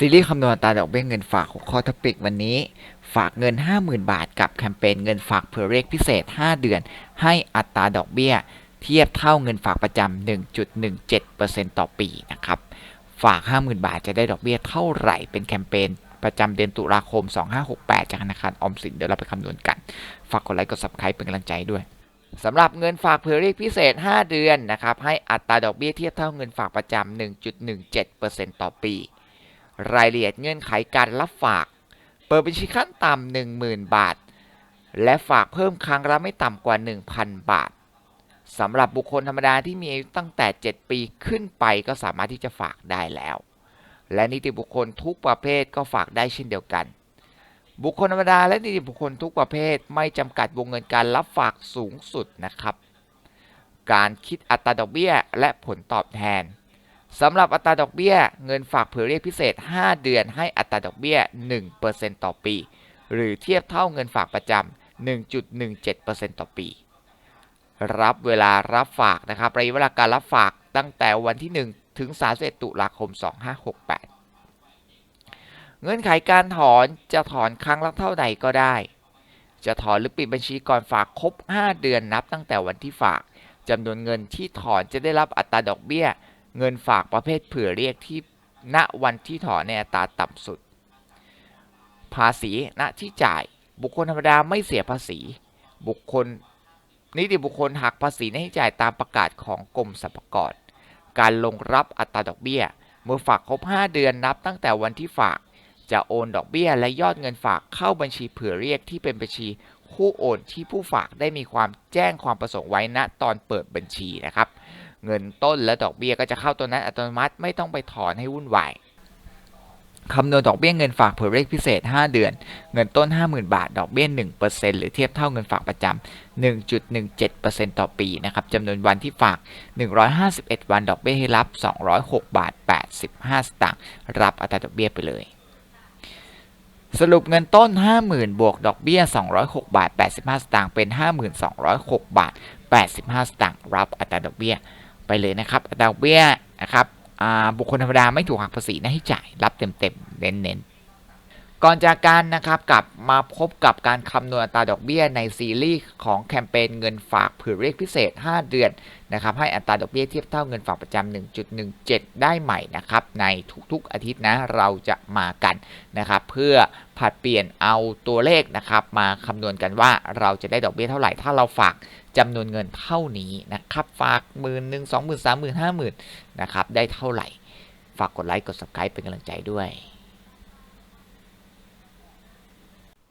ซีรีส์คำนวณอัตราดอกเบี้ยเงินฝากหัวข้อทปิกวันนี้ ฝากเงิน 50,000 บาทกับแคมเปญเงินฝากเผื่อเรียกพิเศษ 5 เดือน ให้อัตราดอกเบี้ย เทียบเท่าเงินฝากประจำ 1.17%ต่อปีนะครับ ฝาก 50,000 บาทจะได้ดอกเบี้ยเท่าไหร่เป็นแคมเปญประจำเดือนตุลาคม 2568 จากธนาคารออมสินเดี๋ยวเราไปคำนวณกัน ฝากกดไลค์กด subscribe เป็นกำลังใจด้วยสำหรับเงินฝากเผื่อเรียกพิเศษ 5 เดือนนะครับให้อัตราดอกเบี้ยเทียบเท่าเงินฝากประจำ1.17%ต่อปี รายละเอียดเงื่อนไขการรับฝาก เปิดบัญชีขั้นต่ำ10,000 บาท และฝากเพิ่มครั้งละไม่ต่ำกว่า 1,000 บาทสำหรับบุคคลธรรมดาที่มีอายุตั้งแต่ 7 ปีขึ้นไปก็สามารถที่จะฝากได้แล้ว และนิติบุคคลทุกประเภทก็ฝากได้เช่นเดียวกัน บุคคลธรรมดาและนิติบุคคลทุกประเภทไม่จำกัดวงเงินการรับฝากสูงสุดนะครับ การคิดอัตราดอกเบี้ยและผลตอบแทน สำหรับอัตราดอกเบี้ย เงินฝากเผื่อเรียกพิเศษ 5 เดือนให้อัตราดอกเบี้ย 1%ต่อปี หรือเทียบเท่าเงินฝากประจำ 1.17%ต่อปี รับเวลารับฝากนะครับระยะเวลาการรับฝากตั้งแต่วันที่ 1 ถึง 31 ตุลาคม 2568 เงื่อนไขการถอนจะถอนครั้งละเท่าใดก็ได้ จะถอนหรือปิดบัญชีก่อนฝากครบ 5 เดือนนับตั้งแต่วันที่ฝากจำนวนเงินที่ถอนจะได้รับอัตราดอกเบี้ย เงินฝากประเภทเผื่อเรียกที่ณวันที่ถอนในอัตราต่ำสุด ภาษีณที่จ่าย บุคคลธรรมดาไม่เสียภาษี บุคคลนิติบุคคลหักภาษีหน้าที่จ่ายตามประกาศของกรมสรรพากร การลงรับอัตราดอกเบี้ย เมื่อฝากครบ 5 เดือนนับตั้งแต่วันที่ฝากจะโอนดอกเบี้ยและยอดเงินฝากเข้าบัญชีเผื่อเรียกที่เป็นบัญชีคู่โอนที่ผู้ฝากได้มีความแจ้งความประสงค์ไว้ณตอนเปิดบัญชีนะครับ เงินต้นและดอกเบี้ยก็จะเข้าตัวนั้นอัตโนมัติไม่ต้องไปถอนให้วุ่นวายคำนวณดอกเบี้ยเงินฝากเผื่อเรียกพิเศษ 5 เดือน เงินต้น 50,000 บาท ดอกเบี้ย 1%หรือเทียบเท่าเงินฝากประจำ 1.17%ต่อปีนะครับจำนวนวันที่ฝาก 151 วัน ดอกเบี้ยให้รับ 206 บาท 85 สตางค์ รับอัตราดอกเบี้ยไปเลย สรุปเงินต้น 50,000 บวกดอกเบี้ย 206 บาท 85 สตางค์ เป็น 5206 บาท 85 สตางค์ รับอัตราดอกเบี้ย ไปเลยนะครับอัตราดอกเบี้ยนะครับอ่าบุคคลธรรมดาไม่ถูกหักภาษีนะให้จ่ายรับเต็มๆเน้นๆ ก่อนจากการนะครับกลับมาพบกับการคำนวณอัตราดอกเบี้ยในซีรีส์ของแคมเปญเงินฝากผือเรียกพิเศษ 5 เดือนนะครับให้อัตราดอกเบี้ยเทียบเท่าเงินฝากประจำ1.17 ได้ใหม่นะครับในทุกๆอาทิตย์นะเราจะมากันนะครับเพื่อผัดเปลี่ยนเอาตัวเลขนะครับมาคำนวณกันว่าเราจะได้ดอกเบี้ยเท่าไหร่ถ้าเราฝากจำนวนเงินเท่านี้นะครับฝากหมื่นหนึ่งสองหมื่นสามหมื่นห้าหมื่นนะครับได้เท่าไหร่ ฝากกดไลค์กด subscribe เป็นกำลังใจด้วย